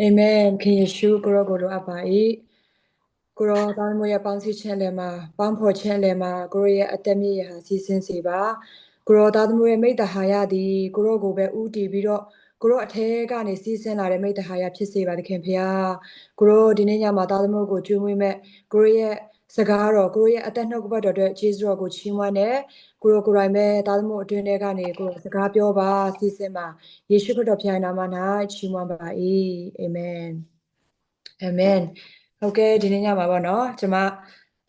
အာမင်ခင်ယေရှုကိုရောကိုလိုအပ်ပါ၏ကိုရောသားသမီးရဲ့ပေါင်းစည်းခြင်းလည်းမှာပေါင်းဖော်ခြင်းလည်းမှာကိုရောရဲ့အသက်မြင့်ရဟာစီစဉ်စေပါကိုရောသားသမီးရဲ့မိတ္တဟာယသည်ကိုရောကိုပဲဥတည်ပြီးတော့ကိုရောအထဲကနေစီးဆင်းလာတဲ့မိတ္တဟာယဖြစ်စေပါသခင်ဖျားကိုရောဒီနေ့ညမှာသားသမီးကိုကျွေးမွေးမဲ့ကိုရောရဲ့ စကားတော်ကိုရောရဲ့အသက်နှုတ်ကပတ်တော်အတွက်ဂျေဇုတော်ကိုချီးမွမ်းတယ်ကိုရောကိုယ်တိုင်ပဲသားသမီးအတွင်းထဲကနေကိုရောစကားပြောပါစီစဉ်ပါယေရှုခရစ်တော်ဖျားနာမ၌ချီးမွမ်းပါ၏အာမင်အာမင်ဟုတ်ကဲ့ဒီနေ့ညမှာပေါ့နော်ကျွန်မ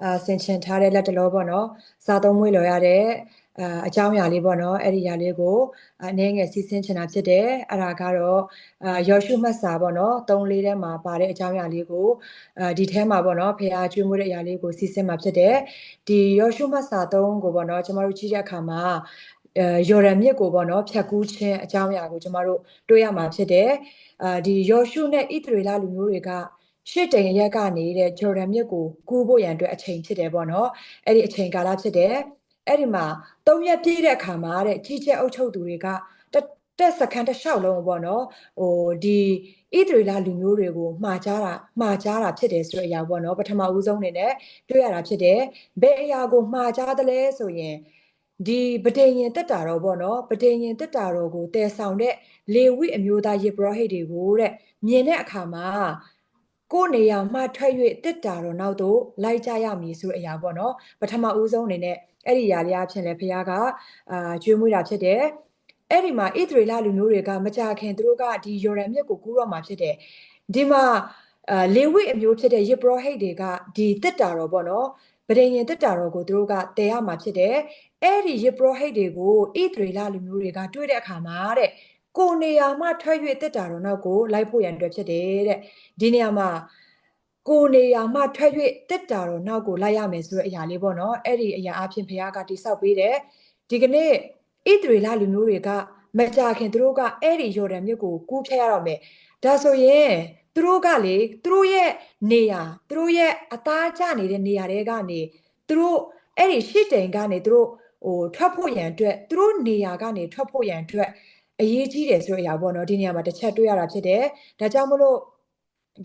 အာဆင်ချင်ထားတဲ့လက်တလောပေါ့နော်စာသုံးမွေးလော်ရတဲ့ အာအကြောင်းအရာလေးပေါ့နော်အဲ့ဒီຢာလေးကိုအနေငယ်စီးဆင်းချင်တာဖြစ်တယ်အဲ့ဒါကတော့အာယောရှုမှတ်စာပေါ့နော်သုံးလေးထဲမှာပါတဲ့အကြောင်းအရာလေးကိုအာဒီထဲမှာပေါ့နော်ဖခင်ကျွေးမွေးတဲ့အရာလေးကိုစီးဆင်းမှာဖြစ်တယ်ဒီယောရှုမှတ်စာသုံးကိုပေါ့နော်ကျမတို့ကြည့်တဲ့အခါမှာအဲယော်ဒန်မြစ်ကိုပေါ့နော်ဖြတ်ကူးခြင်းအကြောင်းအရာကိုကျမတို့တွေ့ရမှာဖြစ်တယ်အာဒီယောရှုနဲ့ဣသရေလလူမျိုးတွေကရှစ်တိန်ရက်ကနေတဲ့ဂျော်ဒန်မြစ်ကိုကူးဖို့ရန်အတွက်အချိန်ဖြစ်တယ်ပေါ့နော်အဲ့ဒီအချိန်ကာလဖြစ်တယ် အဲ့ဒီမှာ၃ရက်ပြည့်တဲ့အခါမှာတဲ့ကြီးကျယ်အုပ်ချုပ်သူတွေကတက်စကန်တစ်လျှောက်လုံးပေါ့နော်ဟိုဒီဣသရေလလူမျိုးတွေကိုမှားကြတာမှားကြတာဖြစ်တယ်ဆိုတဲ့အရာပေါ့နော်ပထမဦးဆုံးအနေနဲ့တွေ့ရတာဖြစ်တယ်ဘယ်အရာကိုမှားကြသလဲဆိုရင်ဒီပဋိညာဉ်တက်တာတော်ပေါ့နော်ပဋိညာဉ်တက်တာတော်ကိုတည်ဆောင်တဲ့လေဝိအမျိုးသားယေဘရဟိတ်တွေကိုတဲ့မြင်တဲ့အခါမှာကိုယ်နေရာမှထွက်၍တက်တာတော်နောက်သို့လိုက်ကြရမည်ဆိုတဲ့အရာပေါ့နော်ပထမဦးဆုံးအနေနဲ့ အဲ့ဒီຢာလေးအဖြစ်လဲဘုရားကအာကျွေးမွေးတာဖြစ်တယ်အဲ့ဒီမှာဣသရေလလူမျိုးတွေကမကြခင်သူတို့ကဒီယော်ဒန်မြစ်ကိုကူးတော့မှာဖြစ်တယ်ဒီမှာအာလေဝိအမျိုးဖြစ်တဲ့ယေဘရဟိတ်တွေကဒီတက်တာတော်ပေါ့နော်ဗဒိညင်တက်တာတော်ကိုသူတို့ကတည်ရမှာဖြစ်တယ်အဲ့ဒီယေဘရဟိတ်တွေကိုဣသရေလလူမျိုးတွေကတွေ့တဲ့အခါမှာတဲ့ကိုနေရာမှထွက်၍တက်တာတော်နောက်ကိုလိုက်ဖို့ရန်အတွက်ဖြစ်တယ်တဲ့ဒီနေရာမှာ ကိုနေရာမှထွက်၍တက်တာတော်နောက်ကိုလိုက်ရမယ်ဆိုတဲ့အရာလေးပေါ့နော်အဲ့ဒီအရာအဖြစ်ဘုရားကတိဆောက်ပေးတယ်ဒီကနေ့ဣသရေလလူမျိုးတွေကမကြခင်သူတို့ကအဲ့ဒီယော်ဒန်မြစ်ကိုကူးဖြတ်ရတော့မယ်ဒါဆိုရင်သူတို့ကလေသူတို့ရဲ့နေရာသူတို့ရဲ့အသားကျနေတဲ့နေရာတွေကနေသူတို့အဲ့ဒီရှစ်တိန်ကနေသူတို့ဟိုထွက်ဖို့ရန်အတွက်သူတို့နေရာကနေထွက်ဖို့ရန်အတွက်အရေးကြီးတယ်ဆိုတဲ့အရာပေါ့နော်ဒီနေရာမှာတစ်ချက်တွေ့ရတာဖြစ်တယ်ဒါကြောင့်မလို့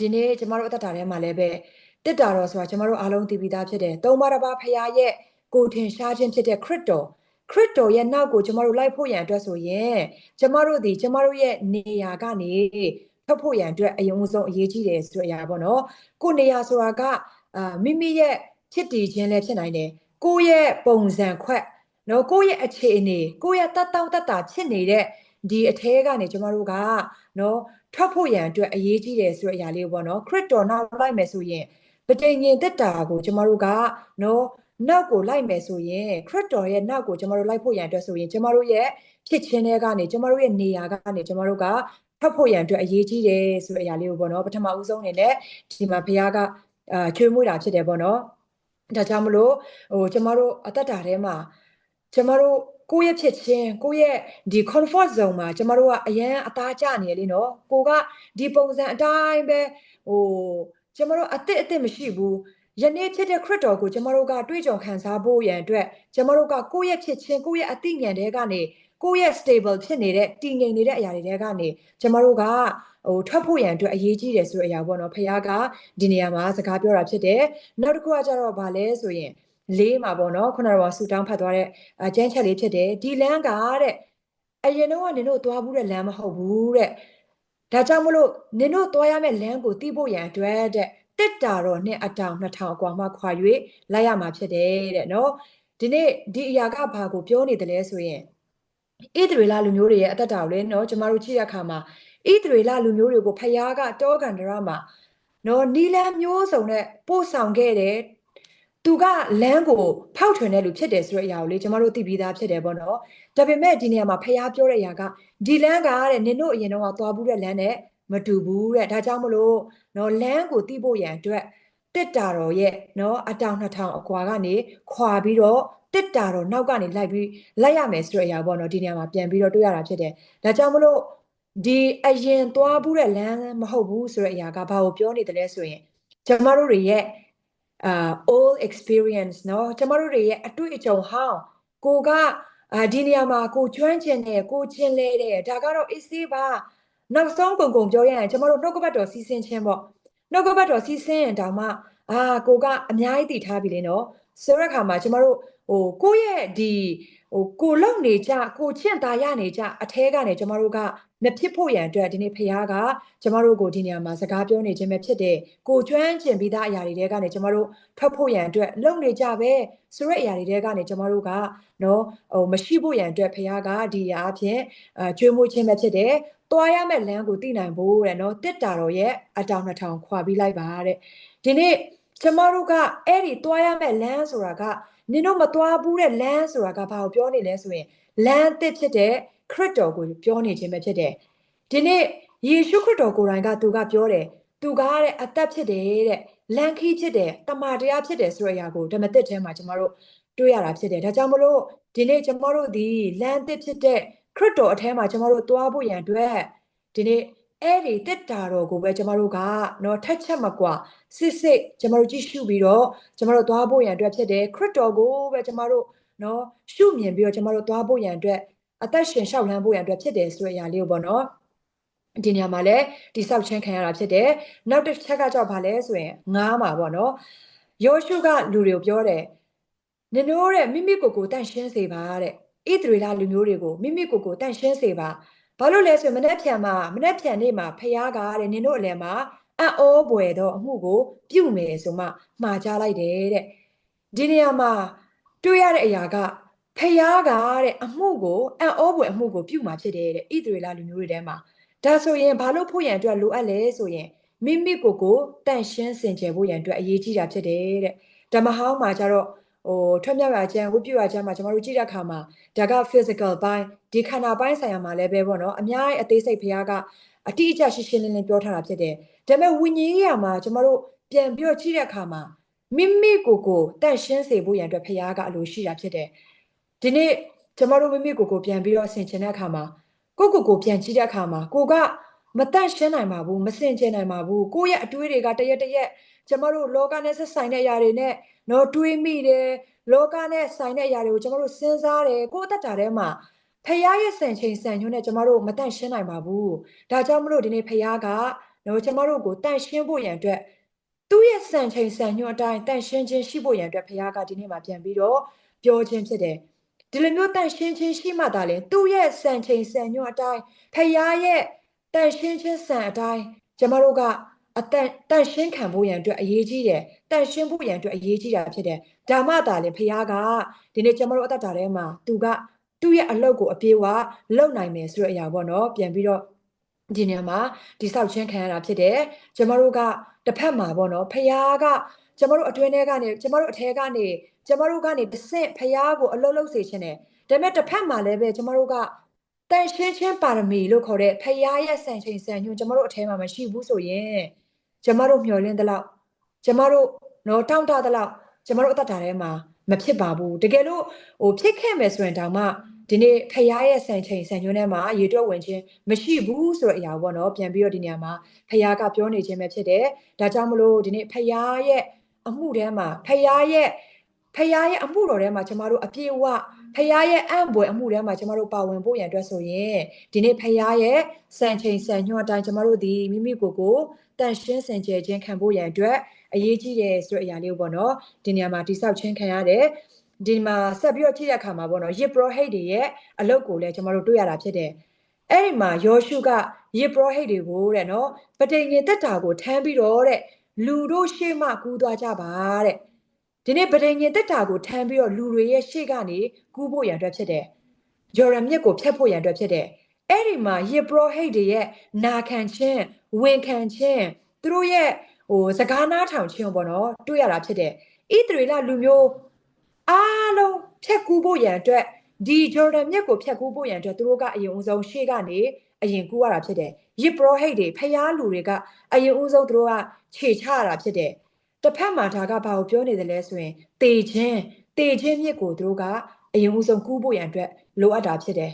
ဒီနေ့ကျမတို့အသက်တာထဲမှာလည်းပဲတစ်တာတော်ဆိုတာကျမတို့အားလုံးသိပြီးသားဖြစ်တယ်သုံးပါးတစ်ပါးဖရားရဲ့ကိုထင်ရှားခြင်းဖြစ်တဲ့ခရစ်တော်ခရစ်တော်ရဲ့နောက်ကိုကျမတို့လိုက်ဖို့ရန်အတွက်ဆိုရင်ကျမတို့ဒီကျမတို့ရဲ့နေရာကနေထွက်ဖို့ရန်အတွက်အယုံဆုံးအရေးကြီးတယ်ဆိုတဲ့အရာပေါ့နော်ကိုနေရာဆိုတာကအာမိမိရဲ့ဖြစ်တည်ခြင်းလည်းဖြစ်နိုင်တယ်ကိုယ့်ရဲ့ပုံစံခွက်နော်ကိုယ့်ရဲ့အခြေအနေကိုယ့်ရဲ့တတ်တောင့်တတ်တာဖြစ်နေတဲ့ဒီအထဲကနေကျမတို့ကနော် ထွက်ဖို့ရန်အတွက်အရေးကြီးတယ်ဆိုတဲ့အရာလေးပေါ့နော်ခရစ်တော်နောက်လိုက်မယ်ဆိုရင်ပဋိညာဉ်တက်တာကိုကျမတို့ကနော်နောက်ကိုလိုက်မယ်ဆိုရင်ခရစ်တော်ရဲ့နောက်ကိုကျမတို့လိုက်ဖို့ရန်အတွက်ဆိုရင်ကျမတို့ရဲ့ဖြစ်ခြင်းတွေကနေကျမတို့ရဲ့နေရာကနေကျမတို့ကထွက်ဖို့ရန်အတွက်အရေးကြီးတယ်ဆိုတဲ့အရာလေးကိုပေါ့နော်ပထမဦးဆုံးအနေနဲ့ဒီမှာဘုရားကအာချွေးမွေးတာဖြစ်တယ်ပေါ့နော်ဒါကြောင့်မလို့ဟိုကျမတို့အသက်တာထဲမှာကျမတို့ ကိုယ့်ရဲ့ဖြစ်ခြင်းကိုယ့်ရဲ့ဒီ comfort zone မှာကျမတို့ကအရန်အသားကျနေရလေနော်ကိုကဒီပုံစံအတိုင်းပဲဟိုကျမတို့အစ်စ်အစ်စ်မရှိဘူးယနေ့ဖြစ်တဲ့ခရစ်တော်ကိုကျမတို့ကတွေးကြုံခံစားဖို့ရန်အတွက်ကျမတို့ကကိုယ့်ရဲ့ဖြစ်ခြင်းကိုယ့်ရဲ့အသိဉာဏ်တွေကနေကိုယ့်ရဲ့ stable ဖြစ်နေတဲ့တည်ငြိမ်နေတဲ့အရာတွေကနေကျမတို့ကဟိုထွက်ဖို့ရန်အတွက်အရေးကြီးတယ်ဆိုတဲ့အရာပေါ့နော်ဖခင်ကဒီနေရာမှာစကားပြောတာဖြစ်တယ်နောက်တစ်ခုကကျတော့ဗာလဲဆိုရင် လေးမှာပေါ့နော်ခုနကဆူတောင်းဖတ်သွားတဲ့အကျန်းချက်လေးဖြစ်တယ်ဒီလမ်းကတဲ့အရင်တော့နင်တို့သွားဘူးတဲ့လမ်းမဟုတ်ဘူးတဲ့ဒါကြောင့်မလို့နင်တို့သွားရမယ့်လမ်းကိုသိဖို့ရန်အတွက်တဲ့တစ်တာတော့နဲ့အတောင်2000အကွာမှခွာ၍လိုက်ရမှာဖြစ်တယ်တဲ့နော်ဒီနေ့ဒီအရာကဘာကိုပြောနေတယ်လဲဆိုရင်ဣသရေလလူမျိုးတွေရဲ့အသက်တာကိုလေနော်ကျမတို့ကြည့်ရခါမှာဣသရေလလူမျိုးတွေကိုဖယားကတောကန်ဒရမှာနော်နီလန်းမျိုးစုံနဲ့ပို့ဆောင်ခဲ့တယ် သူကလမ်းကိုဖောက်ထွင်တဲ့လူဖြစ်တယ်ဆိုတဲ့အရာကိုလေကျမတို့သိပြီးသားဖြစ်တယ်ပေါ့နော်ဒါပေမဲ့ဒီနေရာမှာဖယားပြောတဲ့အရာကဒီလမ်းကတဲ့နင်တို့အရင်တော့သွားဘူးတဲ့လမ်းနဲ့မတူဘူးတဲ့ဒါကြောင့်မလို့နော်လမ်းကိုသိဖို့ရန်အတွက်တစ်တာတော်ရဲ့နော်အတောင်2000အကွာကနေခွာပြီးတော့တစ်တာတော်နောက်ကနေလိုက်ပြီးလိုက်ရမယ်ဆိုတဲ့အရာပေါ့နော်ဒီနေရာမှာပြန်ပြီးတော့တွေ့ရတာဖြစ်တယ်ဒါကြောင့်မလို့ဒီအရင်သွားဘူးတဲ့လမ်းမဟုတ်ဘူးဆိုတဲ့အရာကဘာကိုပြောနေတယ်လဲဆိုရင်ကျမတို့တွေရဲ့ အာ all experience เนาะကျမတို့တွေရဲ့အတွေ့အကြုံဟောင်းကိုကအာဒီနေရာမှာကိုကျွမ်းကျင်တယ်ကိုကျင်လဲတယ်ဒါကတော့ easy ပါ နောက်ဆုံးကုန်ကုန်ပြောရရင်ကျမတို့နှုတ်ကပတ်တော်စီစဉ်ခြင်းပေါ့နှုတ်ကပတ်တော်စီစဉ်ရင်တောင်မှအာကိုကအများကြီးတည်ထားပြီလေနော်ဆိုတဲ့အခါမှာကျမတို့ဟိုကိုယ့်ရဲ့ဒီ ဟိုကိုလုံနေကြကိုချင့်သားရနေကြအแทကနေကျမတို့ကမဖြစ်ဖို့ရန်အတွက်ဒီနေ့ဖခင်ကကျမတို့ကိုဒီနေရာမှာစကားပြောနေခြင်းပဲဖြစ်တယ်ကိုကျွမ်းကျင်ပြီးသားအရာတွေတဲကနေကျမတို့ထွက်ဖို့ရန်အတွက်လုံနေကြပဲဆိုတဲ့အရာတွေတဲကနေကျမတို့ကနော်ဟိုမရှိဖို့ရန်အတွက်ဖခင်ကဒီအရာအဖြစ်အကျွေးမွေးခြင်းပဲဖြစ်တယ်သွားရမယ့်လမ်းကိုသိနိုင်ဖို့တဲ့နော်တစ်တာတော်ရဲ့အတောင်နှစ်ထောင်ခွာပြီးလိုက်ပါတဲ့ဒီနေ့ကျမတို့ကအဲ့ဒီသွားရမယ့်လမ်းဆိုတာက နင်တို့မသွားဘူးတဲ့လမ်းဆိုတာကဘာကိုပြောနေလဲဆိုရင်လမ်းအသစ်ဖြစ်တဲ့ခရစ်တော်ကိုပြောနေခြင်းပဲဖြစ်တယ်ဒီနေ့ယေရှုခရစ်တော်ကိုယ်တိုင်ကသူကပြောတယ်သူကတဲ့အသက်ဖြစ်တယ်တဲ့လမ်းခီးဖြစ်တယ်တမန်တရားဖြစ်တယ်ဆိုတဲ့အရာကိုဓမ္မသစ်ထဲမှာကျမတို့တွေ့ရတာဖြစ်တယ်ဒါကြောင့်မလို့ဒီနေ့ကျမတို့ဒီလမ်းသစ်ဖြစ်တဲ့ခရစ်တော်အထဲမှာကျမတို့သွားဖို့ရန်အတွက်ဒီနေ့ အဲ့ဒီတက်တာတော်ကိုပဲကျမတို့ကနော်ထက်ချက်မကွာစစ်စစ်ကျမတို့ကြည့်ရှုပြီးတော့ကျမတို့သွားဖို့ရန်အတွက်ဖြစ်တယ်ခရစ်တော်ကိုပဲကျမတို့နော်ရှုမြင်ပြီးတော့ကျမတို့သွားဖို့ရန်အတွက်အသက်ရှင်လျှောက်လှမ်းဖို့ရန်အတွက်ဖြစ်တယ်ဆိုတဲ့အရာလေးကိုပေါ့နော်ဒီနေရာမှာလည်းဒီဆောက်ချင်းခံရတာဖြစ်တယ်နောက်တစ်ချက်ကကြောက်ပါလဲဆိုရင်ငားမှာပေါ့နော်ယောရှုကလူတွေကိုပြောတယ်နင်တို့တဲ့မိမိကိုယ်ကိုတန့်ရှင်းစေပါတဲ့ဣသရေလလူမျိုးတွေကိုမိမိကိုယ်ကိုတန့်ရှင်းစေပါ ဘာလို့လဲဆိုရင်မနေ့ဖြန်မှာမနေ့ဖြန်နေ့မှာဖះကတဲ့နင်တို့အလယ်မှာအံ့ဩပွေသောအမှုကို ပြုမယ်ဆိုမှမှားကြလိုက်တယ်တဲ့ဒီနေရာမှာတွေ့ရတဲ့အရာကဖះကတဲ့အမှုကိုအံ့ဩပွေအမှုကိုပြုမှာဖြစ်တယ်တဲ့ဣသရေလလူမျိုးတွေထဲမှာဒါဆိုရင်ဘာလို့ဖို့ရန်အတွက်လိုအပ်လဲဆိုရင်မိမိကိုယ်ကိုတန့်ရှင်းစင်ကြယ်ဖို့ရန်အတွက်အရေးကြီးတာဖြစ်တယ်တဲ့ဓမ္မဟောင်းမှာကျတော့ ဟိုထွက်မြောက်ရခြင်းဝိပုရခြင်းမှာကျွန်တော်တို့ကြည့်တဲ့အခါမှာဒါက physical ဘိုင်းဒီခန္ဓာပိုင်းဆိုင်ရာမှာလည်းပဲပေါ့နော်အများကြီးအသေးစိတ်ဖရားကအတိအကျရှင်းရှင်းလင်းလင်းပြောထားတာဖြစ်တယ်ဒါပေမဲ့ဝိညာဉ်ရေးရာမှာကျွန်တော်တို့ပြန်ပြီးတော့ကြည့်တဲ့အခါမှာမိမိကိုယ်ကိုတန့်ရှင်းစေဖို့ရန်အတွက်ဖရားကအလိုရှိတာဖြစ်တယ်ဒီနေ့ကျွန်တော်တို့မိမိကိုယ်ကိုပြန်ပြီးတော့ဆင်ခြင်တဲ့အခါမှာကိုကိုကိုပြန်ကြည့်တဲ့အခါမှာကိုကမတန့်ရှင်းနိုင်ပါဘူးမစင်ကြင်နိုင်ပါဘူးကိုယ့်ရဲ့အတွေးတွေကတရက်တရက် ကျမတို့လောကနဲ့ဆက်ဆိုင်တဲ့အရာတွေနဲ့တော့တွေးမိတယ်လောကနဲ့ဆိုင်တဲ့အရာတွေကိုကျမတို့စဉ်းစားတယ်ကိုယ့်အသက်တာထဲမှာဖះရဲ့စံချိန်စံညွှန်းနဲ့ကျမတို့မတန့်ရှင်းနိုင်ပါဘူးဒါကြောင့်မလို့ဒီနေ့ဖះကတော့ကျမတို့ကိုတန့်ရှင်းဖို့ရန်အတွက်သူ့ရဲ့စံချိန်စံညွှန်းအတိုင်းတန့်ရှင်းခြင်းရှိဖို့ရန်အတွက်ဖះကဒီနေ့မှာပြန်ပြီးတော့ပြောခြင်းဖြစ်တယ်ဒီလိုမျိုးတန့်ရှင်းခြင်းရှိမှသာလေသူ့ရဲ့စံချိန်စံညွှန်းအတိုင်းဖះရဲ့တန့်ရှင်းခြင်းစံအတိုင်းကျမတို့က အတန်တန့်ရှင်းခံဖို့ရန်အတွက်အရေးကြီးတယ်တန့်ရှင်းဖို့ရန်အတွက်အရေးကြီးတာဖြစ်တယ်ဒါမှသာလေဖះကဒီနေ့ကျမတို့အသက်တာထဲမှာသူကသူ့ရဲ့အလုပ်ကိုအပြေးဝလုပ်နိုင်မယ်ဆိုတဲ့အရာပေါ့နော်ပြန်ပြီးတော့ဒီနေရာမှာဒီဆောက်ချင်းခံရတာဖြစ်တယ်ကျမတို့ကတစ်ဖက်မှာပေါ့နော်ဖះကကျမတို့အတွင်းထဲကနေကျမတို့အထဲကနေကျမတို့ကနေတဆင့်ဖះကိုအလုပ်လုပ်စေခြင်းတယ်ဒါပေမဲ့တစ်ဖက်မှာလည်းပဲကျမတို့ကတန်ရှင်းချင်းပါရမီလို့ခေါ်တဲ့ဖះရဲ့စံချိန်စံညွှန်းကျမတို့အထဲမှာမရှိဘူးဆိုရင် ကျမတို့မျှော်လင့်သလောက်ကျမတို့တော့တောင့်တသလောက်ကျမတို့အသက်တာထဲမှာမဖြစ်ပါဘူးတကယ်လို့ဟိုဖြစ်ခဲ့မယ်ဆိုရင်တောင်မှဒီနေ့ဖရားရဲ့ဆန်ချိန်ဆန်ညွှန်းထဲမှာရေတွက်ဝင်ခြင်းမရှိဘူးဆိုတဲ့အရာပေါ့နော်ပြန်ပြီးတော့ဒီနေရာမှာဖရားကပြောနေခြင်းပဲဖြစ်တယ်ဒါကြောင့်မလို့ဒီနေ့ဖရားရဲ့အမှုထဲမှာဖရားရဲ့ဖရားရဲ့အမှုတော်ထဲမှာကျမတို့အပြည့်အဝဖရားရဲ့အံ့ဘွယ်အမှုထဲမှာကျမတို့ပါဝင်ဖို့ရန်အတွက်ဆိုရင်ဒီနေ့ဖရားရဲ့စံချိန်စံညွှန်းအတိုင်းကျမတို့ဒီမိမိကိုယ်ကို တန်ရှင်းစင်ကြယ်ခြင်းခံဖို့ရန်အတွက်အရေးကြီးတယ်ဆိုတဲ့အရာလေးကိုပေါ့နော်ဒီနေရာမှာတိဆောက်ခြင်းခံရတယ်ဒီမှာဆက်ပြီးတော့ကြည့်ရခါမှာပေါ့နော်ယစ်ပရောဟိတ်တွေရဲ့အလုပ်ကိုလည်းကျမတို့တွေ့ရတာဖြစ်တယ်အဲ့ဒီမှာယောရှုကယစ်ပရောဟိတ်တွေကိုတဲ့နော်ပဋိငင်တက်တာကိုထမ်းပြီးတော့တဲ့လူတို့ရှေ့မှကူးသွားကြပါတဲ့ဒီနေ့ပဋိငင်တက်တာကိုထမ်းပြီးတော့လူတွေရဲ့ရှေ့ကနေကူးဖို့ရန်အတွက်ဖြစ်တယ်ဂျော်ရမြစ်ကိုဖျက်ဖို့ရန်အတွက်ဖြစ်တယ် အဲ့ဒီမှာယေဘရဟိတ်တွေရဲ့နာခံခြင်းဝန်ခံခြင်းသူတို့ရဲ့ဟိုစကားနားထောင်ခြင်းပေါ့နော်တွေ့ရတာဖြစ်တယ်ဣသရေလလူမျိုးအားလုံးဖြတ်ကူးဖို့ရန်အတွက်ဒီဂျော်ဒန်မြစ်ကိုဖြတ်ကူးဖို့ရန်အတွက်သူတို့ကအရင်ဦးဆုံးရှေ့ကနေအရင်ကူးရတာဖြစ်တယ်ယေဘရဟိတ်တွေဖျားလူတွေကအရင်ဦးဆုံးသူတို့ကခြေချရတာဖြစ်တယ်တစ်ဖက်မှာဒါကဘာကိုပြောနေတယ်လဲဆိုရင်တေခြင်းတေခြင်းမြစ်ကိုသူတို့ကအရင်ဦးဆုံးကူးဖို့ရန်အတွက်လိုအပ်တာဖြစ်တယ်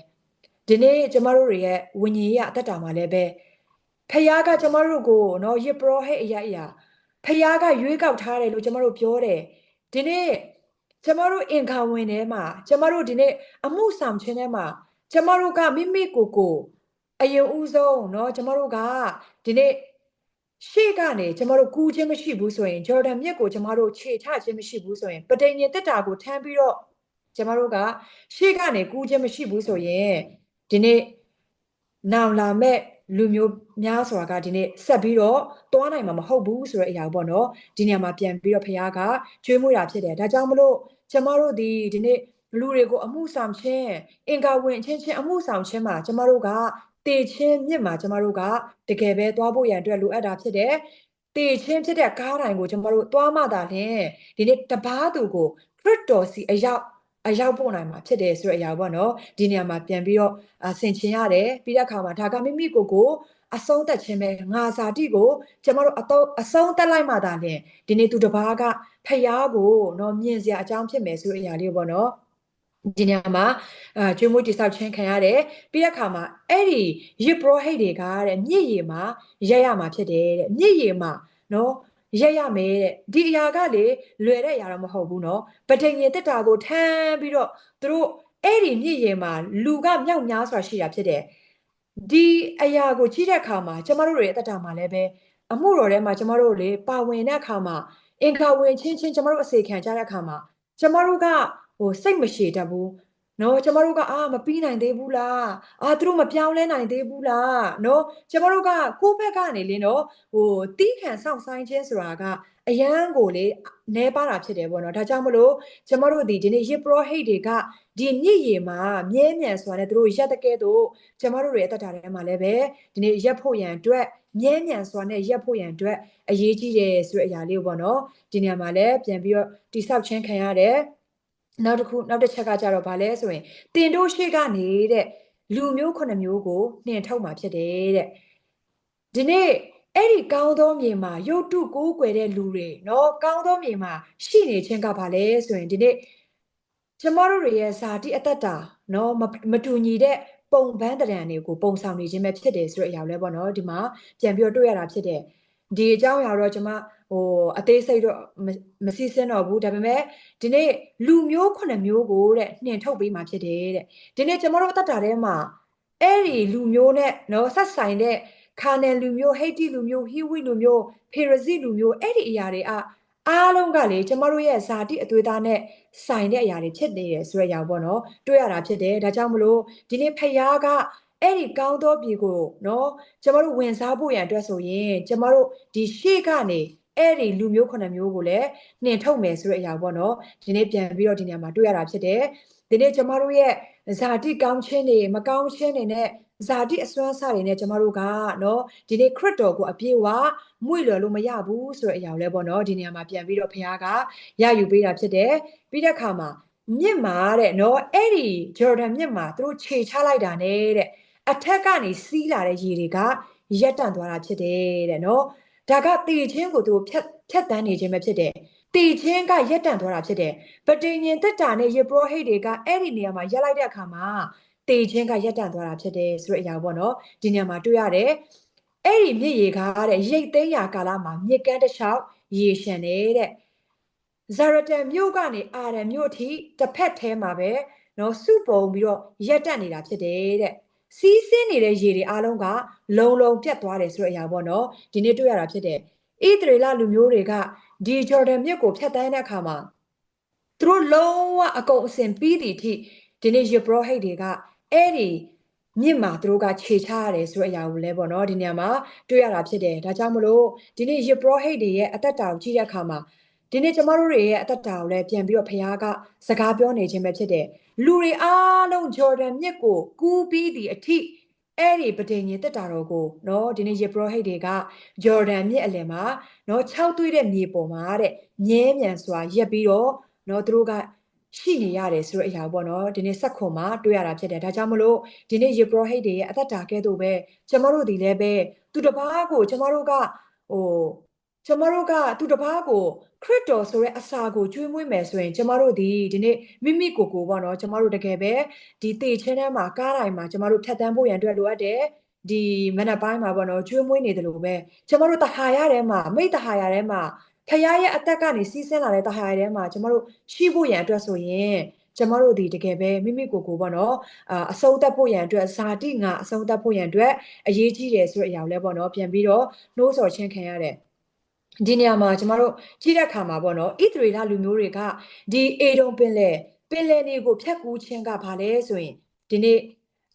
ဒီနေ့ကျမတို့တွေရဲ့ဝิญဉ်ရေးအသက်တာမှာလည်းပဲဖခင်ကကျမတို့ကိုနော်ယစ်ပရောဟိတ်အရာအရာဖခင်ကရွေးကောက်ထားတယ်လို့ကျမတို့ပြောတယ်ဒီနေ့ကျမတို့အင်ခံဝင်ထဲမှာကျမတို့ဒီနေ့အမှုဆောင်ခြင်းထဲမှာကျမတို့ကမိမိကိုယ်ကို အရင်ဦးဆုံးเนาะကျမတို့ကဒီနေ့ရှေ့ကနေကျမတို့ကူးခြင်းမရှိဘူးဆိုရင်ဂျော်ဒန်မြစ်ကိုကျမတို့ခြေချခြင်းမရှိဘူးဆိုရင်ပဋိညာဉ်တက်တာကိုထမ်းပြီးတော့ကျမတို့ကရှေ့ကနေကူးခြင်းမရှိဘူးဆိုရင် ဒီနေ့နောင်လာမဲ့လူမျိုးများစွာကဒီနေ့ဆက်ပြီးတော့တွားနိုင်မှာမဟုတ်ဘူးဆိုတဲ့အရာပေါ့နော်ဒီနေရာမှာပြန်ပြီးတော့ဖခင်ကကျွေးမွေးတာဖြစ်တယ်ဒါကြောင့်မလို့ကျမတို့ဒီဒီနေ့လူတွေကိုအမှုဆောင်ခြင်းအင်္ဂါဝင်ချင်းချင်းအမှုဆောင်ခြင်းမှာကျမတို့ကတေချင်းမြစ်မှာကျမတို့ကတကယ်ပဲသွားဖို့ရန်အတွက်လိုအပ်တာဖြစ်တယ်တေချင်းဖြစ်တဲ့ကားတိုင်းကိုကျမတို့သွားမှသာလျှင်ဒီနေ့တပားသူကိုခရစ်တော်စီအရောက် အရောက်ပို့နိုင်မှာဖြစ်တယ်ဆိုတဲ့အရာပေါ့နော်ဒီနေရာမှာပြန်ပြီးတော့ဆင်ခြင်ရတယ်ပြီးတဲ့အခါမှာဒါကမိမိကိုယ်ကိုအဆုံးသက်ခြင်းပဲငါဇာတိကိုကျမတို့အတော့အဆုံးသက်လိုက်မှသာလျှင်ဒီနေ့သူတစ်ပါးကဖျားကိုနော်မြင်စရာအကြောင်းဖြစ်မယ်ဆိုတဲ့အရာလေးပေါ့နော်ဒီညမှာအာကျွေးမွေးတိဆောက်ခြင်းခံရတယ်ပြီးတဲ့အခါမှာအဲ့ဒီရစ်ပရောဟိတ်တွေကတဲ့မြစ်ရည်မှာရက်ရမှာဖြစ်တယ်တဲ့မြစ်ရည်မှာနော် ရက်ရမယ်တဲ့ဒီအရာကလေလွယ်တဲ့အရာတော့မဟုတ်ဘူးနော်ပဋိညာဉ်တက်တာကိုထမ်းပြီးတော့သူတို့အဲ့ဒီမြစ်ရည်မှာလူကမြောက်များစွာရှိတာဖြစ်တယ်ဒီအရာကိုကြည့်တဲ့အခါမှာကျမတို့ရဲ့အတ္တမှာလည်းပဲအမှုတော်ထဲမှာကျမတို့လေပါဝင်တဲ့အခါမှာအင်္ဂါဝင်ချင်းချင်းကျမတို့အစေခံကြတဲ့အခါမှာကျမတို့ကဟိုစိတ်မရှည်တတ်ဘူး နော်ကျမတို့ကအာမပြီးနိုင်သေးဘူးလားအာသူတို့မပြောင်းလဲနိုင်သေးဘူးလားနော်ကျမတို့ကကိုယ့်ဘက်ကနေလေနော်ဟိုတီးခံစောင့်ဆိုင်ခြင်းဆိုတာကအရန်ကိုလေနဲပါတာဖြစ်တယ်ပေါ့နော်ဒါကြောင့်မလို့ကျမတို့ဒီဒီနေ့ရစ်ပရောဟိတ်တွေကဒီမြစ်ရေမှာမြဲမြံစွာနဲ့သူတို့ရက်တကဲတော့ကျမတို့ရဲ့အသက်တာထဲမှာလည်းပဲဒီနေ့ရက်ဖို့ရန်အတွက်မြဲမြံစွာနဲ့ရက်ဖို့ရန်အတွက်အရေးကြီးတယ်ဆိုတဲ့အရာလေးပေါ့နော်ဒီနေရာမှာလည်းပြန်ပြီးတော့တိဆောက်ခြင်းခံရတယ် နောက်တစ်ခုနောက်တစ်ချက်ကကြတော့ဗာလဲဆိုရင်တင်တို့ရှိကနေတဲ့လူမျိုးခုနှစ်မျိုးကိုနှင်ထုတ်มาဖြစ်တယ်တဲ့ဒီနေ့အဲ့ဒီကောင်းသောမြေမှာရုတ်တုကိုးကွယ်တဲ့လူတွေเนาะကောင်းသောမြေမှာရှိနေခြင်းကဗာလဲဆိုရင်ဒီနေ့ကျမတို့တွေရဲ့ဇာတိအတ္တတာเนาะမတူညီတဲ့ပုံပန်းတရံတွေကိုပုံဆောင်နေခြင်းပဲဖြစ်တယ်ဆိုတဲ့အရာလဲပေါ့နော်ဒီမှာပြန်ပြီးတော့တွေ့ရတာဖြစ်တယ် ဒီအကြောင်းအရာတော့ကျွန်မဟိုအသေးစိတ်တော့မစီစင်းတော့ဘူးဒါပေမဲ့ဒီနေ့လူမျိုးခုနှစ်မျိုးကိုတဲ့နှင်ထုတ်ပေးมาဖြစ်တယ်တဲ့ဒီနေ့ကျွန်တော်တို့အသက်တာထဲမှာအဲ့ဒီလူမျိုးနဲ့နော်ဆက်ဆိုင်တဲ့ခါနယ်လူမျိုးဟိတ်တီလူမျိုးဟီဝီလူမျိုးဖေရဇီလူမျိုးအဲ့ဒီအရာတွေအအားလုံးကလေကျမတို့ရဲ့ဇာတိအသွေးသားနဲ့ဆိုင်တဲ့အရာတွေဖြစ်နေတယ်ဆိုတဲ့အရာပေါ့နော်တွေ့ရတာဖြစ်တယ်ဒါကြောင့်မလို့ဒီနေ့ဖယားက အဲ့ဒီကောင်းသောပြည်ကိုနော်ကျမတို့ဝင်စားဖို့ရန်အတွက်ဆိုရင်ကျမတို့ဒီရှေ့ကနေအဲ့ဒီလူမျိုးခုနှစ်မျိုးကိုလည်းနှင်ထုတ်မယ်ဆိုတဲ့အရာပေါ့နော်ဒီနေ့ပြန်ပြီးတော့ဒီနေရာမှာတွေ့ရတာဖြစ်တယ်ဒီနေ့ကျမတို့ရဲ့ဇာတိကောင်းခြင်းတွေမကောင်းခြင်းတွေနဲ့ဇာတိအစွမ်းစားတွေနဲ့ကျမတို့ကနော်ဒီနေ့ခရစ်တော်ကိုအပြည့်ဝမွေ့လျော်လို့မရဘူးဆိုတဲ့အရာလဲပေါ့နော်ဒီနေရာမှာပြန်ပြီးတော့ဖခင်ကရယူပေးတာဖြစ်တယ်ပြီးတဲ့အခါမှာမြစ်မှာတဲ့နော်အဲ့ဒီဂျော်ဒန်မြစ်မှာသူတို့ခြေချလိုက်တာနဲ့တဲ့ အထက်ကနေစီးလာတဲ့ရေတွေကရက်တန့်သွားတာဖြစ်တယ်တဲ့နော်ဒါကတေချင်းကိုသူဖြတ်ဖြတ်တန်းနေခြင်းပဲဖြစ်တယ်တေချင်းကရက်တန့်သွားတာဖြစ်တယ်ပတိညင်တက်တာနဲ့ယေဘရဟိတ်တွေကအဲ့ဒီနေရာမှာရက်လိုက်တဲ့အခါမှာတေချင်းကရက်တန့်သွားတာဖြစ်တယ်ဆိုတဲ့အရာပေါ့နော်ဒီနေရာမှာတွေ့ရတယ်အဲ့ဒီမြစ်ရေကားတဲ့ရိတ်သိမ်းရာကာလမှာမြစ်ကမ်းတစ်လျှောက်ရေရှန်နေတဲ့ဇာရတန်မြို့ကနေအာရန်မြို့အထိတစ်ဖက်ထဲမှာပဲနော်စုပုံပြီးတော့ရက်တက်နေတာဖြစ်တယ်တဲ့ စီးဆင်းနေတဲ့ရေတွေအားလုံးကလုံလုံပြတ်သွားတယ်ဆိုတဲ့အရာပေါ့နော်ဒီနေ့တွေ့ရတာဖြစ်တယ်ဣသရေလလူမျိုးတွေကဒီဂျော်ဒန်မြစ်ကိုဖြတ်တန်းတဲ့အခါမှာသူတို့လုံးဝအကုန်အစင်ပြီးသည့်အထိဒီနေ့ယေဘရဟိတ်တွေကအဲ့ဒီမြင့်မှာသူတို့ကခြေချရတယ်ဆိုတဲ့အရာကိုလည်းပေါ့နော်ဒီနေရာမှာတွေ့ရတာဖြစ်တယ်ဒါကြောင့်မလို့ဒီနေ့ယေဘရဟိတ်တွေရဲ့အသက်တာကိုကြည့်တဲ့အခါမှာ ဒီနေ့ကျမတို့တွေရဲ့အသက်တာကိုလည်းပြန်ပြီးတော့ဖခင်ကစကားပြောနေခြင်းပဲဖြစ်တယ်လူတွေအားလုံးဂျော်ဒန်မြစ်ကိုကူးပြီးသည့်အထိအဲ့ဒီပဋိညာဉ်တက်တာတော်ကိုเนาะဒီနေ့ယေဘရဟိတ်တွေကဂျော်ဒန်မြစ်အလယ်မှာเนาะ၆သွေးတဲ့မြေပေါ်မှာတဲ့မြဲမြံစွာရက်ပြီးတော့เนาะသူတို့ကရှိနေရတယ်ဆိုတဲ့အရာပေါ့နော်ဒီနေ့ဆက်ခွန်မှာတွေ့ရတာဖြစ်တယ်ဒါကြောင့်မလို့ဒီနေ့ယေဘရဟိတ်တွေရဲ့အသက်တာကဲ့သို့ပဲကျမတို့ဒီလည်းပဲသူတစ်ပါးကိုကျမတို့ကဟိုကျမတို့ကသူတစ်ပါးကို ခရစ်တော်ဆိုတဲ့အစာကိုကျွေးမွေးမယ်ဆိုရင်ကျမတို့ဒီဒီနေ့မိမိကိုယ်ကိုပေါ့နော်ကျမတို့တကယ်ပဲဒီတေချင်းထဲမှာကားတိုင်းမှာကျမတို့ဖြတ်တန်းဖို့ရန်အတွက်လိုအပ်တယ်ဒီမနက်ပိုင်းမှာပေါ့နော်ကျွေးမွေးနေတယ်လို့ပဲကျမတို့တခါရထဲမှာမိတ်တခါရထဲမှာဖခင်ရဲ့အသက်ကနေစီးဆင်းလာတဲ့တခါရထဲမှာကျမတို့ရှိဖို့ရန်အတွက်ဆိုရင်ကျကျမတို့ဒီတကယ်ပဲမိမိကိုယ်ကိုပေါ့နော်အာအဆုံးသတ်ဖို့ရန်အတွက်ဇာတိငါအဆုံးသတ်ဖို့ရန်အတွက်အရေးကြီးတယ်ဆိုတဲ့အရာကိုလည်းပေါ့နော်ပြန်ပြီးတော့နှိုးဆော်ခြင်းခံရတယ် ဒီနေရာမှာကျမတို့ကြည့်တဲ့အခါမှာပေါ့နော်ဣသရေလလူမျိုးတွေကဒီအေဒုံပင်လေပင်လယ်နေကိုဖြတ်ကူးခြင်းကဘာလဲဆိုရင်ဒီနေ့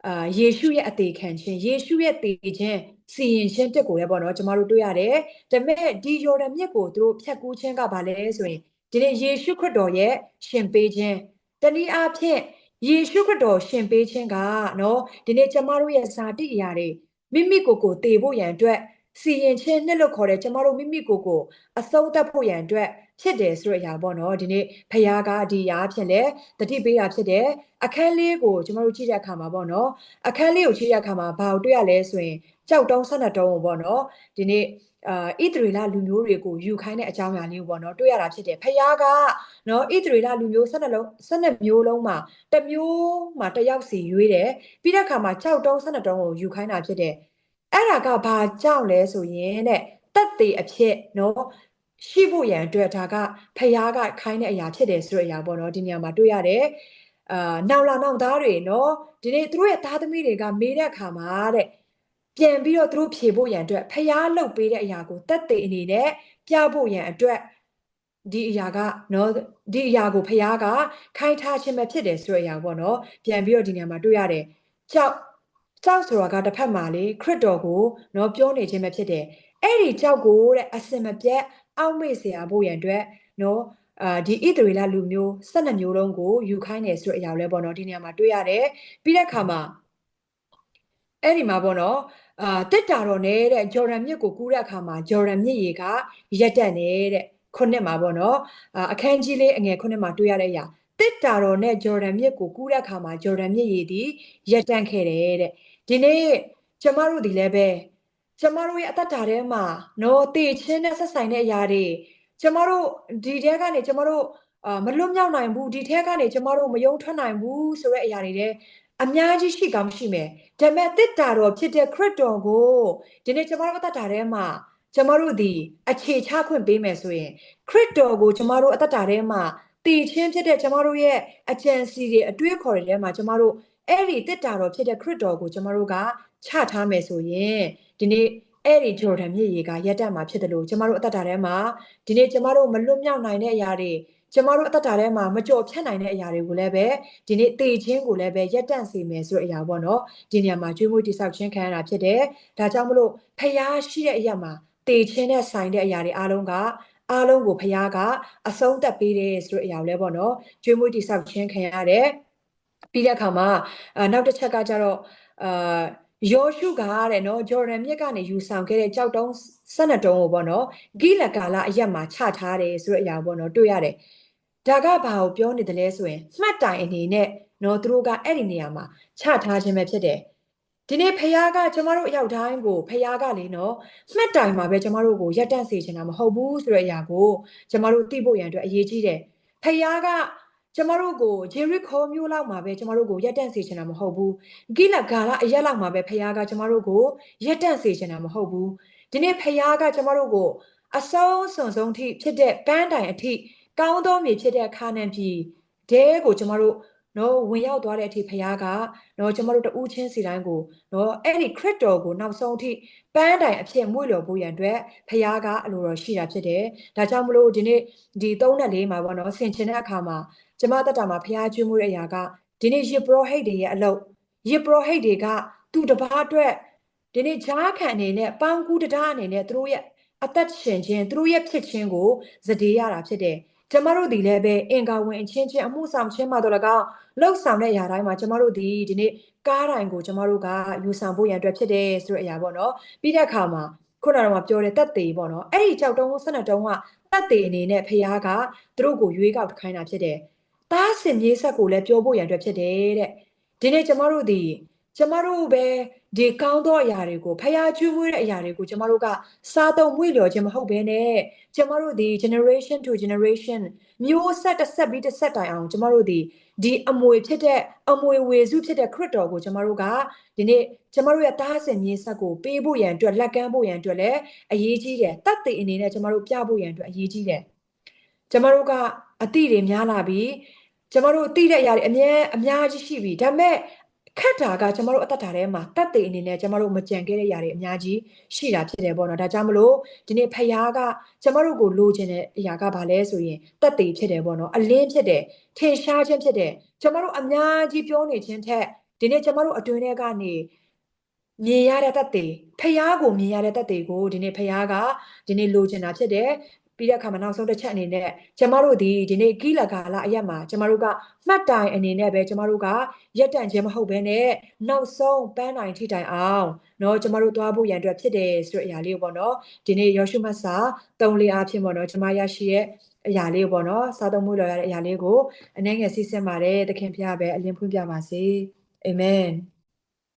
အာယေရှုရဲ့အသေးခံခြင်းယေရှုရဲ့တည်ခြင်းစီရင်ခြင်းတက်ကိုလည်းပေါ့နော်ကျမတို့တွေ့ရတယ်ဒါပေမဲ့ဒီယော်ဒန်မြစ်ကိုသူတို့ဖြတ်ကူးခြင်းကဘာလဲဆိုရင်ဒီနေ့ယေရှုခရစ်တော်ရဲ့ရှင်ပေးခြင်းတနည်းအားဖြင့်ယေရှုခရစ်တော်ရှင်ပေးခြင်းကနော်ဒီနေ့ကျမတို့ရဲ့ဇာတိအရာတွေမိမိကိုယ်ကိုတည်ဖို့ရန်အတွက် စီရင်ခြင်းနှစ်လို့ခေါ်တဲ့ကျမတို့မိမိကိုယ်ကိုအဆုံးသတ်ဖို့ရန်အတွက်ဖြစ်တယ်ဆိုတဲ့အရာပေါ့နော်ဒီနေ့ဖခင်ကဒီအရာဖြစ်လေတတိပေးတာဖြစ်တယ်အခန်းလေးကိုကျမတို့ကြည့်တဲ့အခါမှာပေါ့နော်အခန်းလေးကိုကြည့်တဲ့အခါမှာဘာကိုတွေ့ရလဲဆိုရင်ကြောက်တုံးဆက်နှစ်တုံးကိုပေါ့နော်ဒီနေ့အာဣသရေလလူမျိုးတွေကိုယူခိုင်းတဲ့အကြောင်းအရာလေးကိုပေါ့နော်တွေ့ရတာဖြစ်တယ်ဖခင်ကနော်ဣသရေလလူမျိုး12လုံး12မျိုးလုံးမှာတစ်မျိုးမှာတစ်ယောက်စီရွေးတယ်ပြီးတဲ့အခါမှာကြောက်တုံး12တုံးကိုယူခိုင်းတာဖြစ်တယ် အဲ့ဒါကဘာကြောင့်လဲဆိုရင်တဲ့တက်သေးအဖြစ်နော်ရှိဖို့ရန်အတွက်ဒါကဖះကခိုင်းတဲ့အရာဖြစ်တယ်ဆိုတဲ့အရာပေါ့နော်ဒီနေရာမှာတွေ့ရတယ်အာနောက်လာနောက်သားတွေနော်ဒီနေ့သူတို့ရဲ့သားသမီးတွေကမေးတဲ့အခါမှာတဲ့ပြန်ပြီးတော့သူတို့ဖြေဖို့ရန်အတွက်ဖះလှုပ်ပေးတဲ့အရာကိုတက်သေးအနေနဲ့ပြဖို့ရန်အတွက်ဒီအရာကနော်ဒီအရာကိုဖះကခိုင်းထားခြင်းပဲဖြစ်တယ်ဆိုတဲ့အရာပေါ့နော်ပြန်ပြီးတော့ဒီနေရာမှာတွေ့ရတယ်ကြောက် ကြောက်ဆိုတာကတစ်ဖက်မှာလေခရစ်တော်ကိုနော်ပြောနေခြင်းပဲဖြစ်တယ်အဲ့ဒီကြောက်ကိုတဲ့အစင်မပြတ်အောက်မေ့စရာဖို့ရန်အတွက်နော်အာဒီဣသရေလလူမျိုး12မျိုးလုံးကိုယူခိုင်းတယ်ဆိုတဲ့အရာလဲပေါ့နော်ဒီနေရာမှာတွေ့ရတယ်ပြီးတဲ့အခါမှာအဲ့ဒီမှာပေါ့နော်အာတစ်တာတော်နဲ့တဲ့ဂျော်ဒန်မြစ်ကိုကူးတဲ့အခါမှာဂျော်ဒန်မြစ်ရေကရက်တက်နေတဲ့ခုနှစ်မှာပေါ့နော်အခန်းကြီးလေးအငယ်ခုနှစ်မှာတွေ့ရတဲ့အရာ တစ်တာတော်နဲ့ဂျော်ဒန်မြစ်ကိုကူးတဲ့အခါမှာဂျော်ဒန်မြစ်ရေဒီရက်တန့်ခဲ့တယ်တဲ့ဒီနေ့ကျမတို့ဒီလည်းပဲကျမတို့ရဲ့အသက်တာထဲမှာနော်တည်ချင်းနဲ့ဆက်ဆိုင်တဲ့အရာတွေကျမတို့ဒီထဲကနေကျမတို့အာမလွတ်မြောက်နိုင်ဘူးဒီထဲကနေကျမတို့မယုံထွက်နိုင်ဘူးဆိုတဲ့အရာတွေတဲ့အများကြီးရှိကောင်းရှိမယ်ဒါပေမဲ့တစ်တာတော်ဖြစ်တဲ့ခရစ်တော်ကိုဒီနေ့ကျမတို့အသက်တာထဲမှာကျမတို့ဒီအခြေချခွင့်ပေးမယ်ဆိုရင်ခရစ်တော်ကိုကျမတို့အသက်တာထဲမှာ တည်ချင်းဖြစ်တဲ့ကျမတို့ရဲ့အကြံစီတွေအတွေးခေါ်တွေထဲမှာကျမတို့အဲ့ဒီတစ်တာတော်ဖြစ်တဲ့ခရစ်တော်ကိုကျမတို့ကချထားမယ်ဆိုရင်ဒီနေ့အဲ့ဒီဂျော်ဒန်မြစ်ရေကရက်တက်မှာဖြစ်တယ်လို့ကျမတို့အသက်တာထဲမှာဒီနေ့ကျမတို့မလွတ်မြောက်နိုင်တဲ့အရာတွေကျမတို့အသက်တာထဲမှာမကြော်ဖြတ်နိုင်တဲ့အရာတွေကိုလည်းပဲဒီနေ့တေခြင်းကိုလည်းပဲရက်တန့်စေမယ်ဆိုတဲ့အရာပေါ့နော်ဒီနေရာမှာကျွေးမွေးတိဆောက်ခြင်းခံရတာဖြစ်တယ်ဒါကြောင့်မလို့ဖျားရှိတဲ့အရာမှာတေခြင်းနဲ့ဆိုင်တဲ့အရာတွေအားလုံးက အားလုံးကိုဖျားကအဆုံးသက်ပေးတယ်ဆိုတဲ့အရာကိုလည်းပေါ့နော်ကျွေးမွေးတိဆောက်ခြင်းခံရတယ်ပြီးတဲ့အခါမှာနောက်တစ်ချက်ကကြတော့အာယောရှုကတဲ့နော်ဂျော်ဒန်မြစ်ကနေယူဆောင်ခဲ့တဲ့ကြောက်တုံး12တုံးကိုပေါ့နော်ဂိလကာလအရက်မှာချထားတယ်ဆိုတဲ့အရာပေါ့နော်တွေ့ရတယ်ဒါကဘာကိုပြောနေတယ်လဲဆိုရင်မှတ်တိုင်အနေနဲ့နော်သူတို့ကအဲ့ဒီနေရာမှာချထားခြင်းပဲဖြစ်တယ် ဒီနေ့ဖခင်ကကျမတို့အရောက်တိုင်းကိုဖခင်ကလေနော်မှတ်တိုင်မှာပဲကျမတို့ကိုရက်တန့်စေချင်တာမဟုတ်ဘူးဆိုတဲ့အရာကိုကျမတို့သိဖို့ရန်အတွက်အရေးကြီးတယ်ဖခင်ကကျမတို့ကိုဂျေရစ်ခေါ်မျိုးလောက်မှာပဲကျမတို့ကိုရက်တန့်စေချင်တာမဟုတ်ဘူးဂိလဂါလအရက်လောက်မှာပဲဖခင်ကကျမတို့ကိုရက်တန့်စေချင်တာမဟုတ်ဘူးဒီနေ့ဖခင်ကကျမတို့ကိုအဆုံးစွန်ဆုံးထိဖြစ်တဲ့ပန်းတိုင်အထိကောင်းသောမြေဖြစ်တဲ့ခါနန်ပြည်ဒဲကိုကျမတို့ နော်ဝင်ရောက်သွားတဲ့အထိဖခင်ကနော်ကျမတို့တူးချင်းစီတိုင်းကိုနော်အဲ့ဒီခရစ်တော်ကိုနောက်ဆုံးအထိပန်းတိုင်အဖြစ်မွေ့လျော်ဖို့ရန်အတွက်ဖခင်ကအလိုတော်ရှိတာဖြစ်တယ်ဒါကြောင့်မလို့ဒီနေ့ဒီ၃နဲ့၄မှာပေါ့နော်ဆင်ခြင်တဲ့အခါမှာကျမတက်တာမှာဖခင်ကျွေးမှုတဲ့အရာကဒီနေ့ယေဘရဟိတ်တွေရဲ့အလုပ်ယေဘရဟိတ်တွေကသူ့တပားအတွက်ဒီနေ့ဂျားခံအနေနဲ့ပေါင်းကူးတရားအနေနဲ့သူတို့ရဲ့အသက်ရှင်ခြင်းသူတို့ရဲ့ဖြစ်ခြင်းကိုဇဒေးရတာဖြစ်တယ် ကျမတို့ဒီလည်းပဲအင်္ဂါဝင်အချင်းချင်းအမှုဆောင်ခြင်းမှာတော့လကောက်လှုပ်ဆောင်တဲ့အရာတိုင်းမှာကျမတို့ဒီဒီနေ့ကားတိုင်းကိုကျမတို့ကယူဆောင်ဖို့ရန်အတွက်ဖြစ်တယ်ဆိုတဲ့အရာပေါ့နော်ပြီးတဲ့အခါမှာခုနကတော့ပြောတဲ့တက်သေးပေါ့နော်အဲ့ဒီကြောက်တုံး၁၂တုံးကတက်သေးအနေနဲ့ဖះကသူတို့ကိုရွေးကောက်ခိုင်းတာဖြစ်တယ်သားစင်မြေးဆက်ကိုလည်းပြောဖို့ရန်အတွက်ဖြစ်တယ်တဲ့ဒီနေ့ကျမတို့ဒီကျမတို့ပဲ ဒီကောင်းသောအရာတွေကိုဖျားကျွေးမွေးတဲ့အရာတွေကိုကျမတို့ကစားသုံးမွေ့လျော်ခြင်းမဟုတ်ဘဲနဲ့ကျမတို့ဒီ generation to generation မျိုးဆက်တစ်ဆက်ပြီးတစ်ဆက်တိုင်အောင်ကျမတို့ဒီဒီအမွေဖြစ်တဲ့အမွေဝေစုဖြစ်တဲ့ခရစ်တော်ကိုကျမတို့ကဒီနေ့ကျမတို့ရဲ့တားဆင်မြေးဆက်ကိုပေးဖို့ရန်အတွက်လက်ကမ်းဖို့ရန်အတွက်လည်းအရေးကြီးတယ်တတ်သိအနေနဲ့ကျမတို့ပြဖို့ရန်အတွက်အရေးကြီးတယ်ကျမတို့ကအသည့်တွေများလာပြီးကျကျမတို့သိတဲ့အရာတွေအများအများကြီးရှိပြီဒါပေမဲ့ ခက်တာကကျမတို့အသက်တာထဲမှာတတ်သိအနေနဲ့ကျမတို့မကြံခဲ့တဲ့ຢာတွေအများကြီးရှိတာဖြစ်တယ်ပေါ့နော်ဒါကြောင့်မလို့ဒီနေ့ဖယားကကျမတို့ကိုလိုချင်တဲ့အရာကဘာလဲဆိုရင်တတ်သိဖြစ်တယ်ပေါ့နော်အလင်းဖြစ်တယ်ထင်ရှားခြင်းဖြစ်တယ်ကျမတို့အများကြီးပြောနေခြင်းထက်ဒီနေ့ကျမတို့အတွင်းထဲကနေမြင်ရတဲ့တတ်သိဖယားကိုမြင်ရတဲ့တတ်သိကိုဒီနေ့ဖယားကဒီနေ့လိုချင်တာဖြစ်တယ် ပြီးတဲ့အခါမှာနောက်ဆုံးတစ်ချက်အနေနဲ့ကျမတို့ဒီဒီနေ့ကိလကာလအရက်မှာကျမတို့ကမှတ်တိုင်အနေနဲ့ပဲကျမတို့ကရက်တန့်ခြင်းမဟုတ်ဘဲနဲ့နောက်ဆုံးပန်းတိုင်ထိတိုင်အောင်เนาะကျမတို့သွားဖို့ရန်အတွက်ဖြစ်တယ်ဆိုတဲ့အရာလေးကိုပေါ့နော်ဒီနေ့ယောရှုမတ်စာ၃လေးအားဖြင့်ပေါ့နော်ကျမရရှိရဲ့အရာလေးကိုပေါ့နော်စားသုံးမှုလောရတဲ့အရာလေးကိုအနည်းငယ်စီးစင်းပါတယ်သခင်ဖျားပဲအလင်းဖွင့်ပြပါစေအာမင်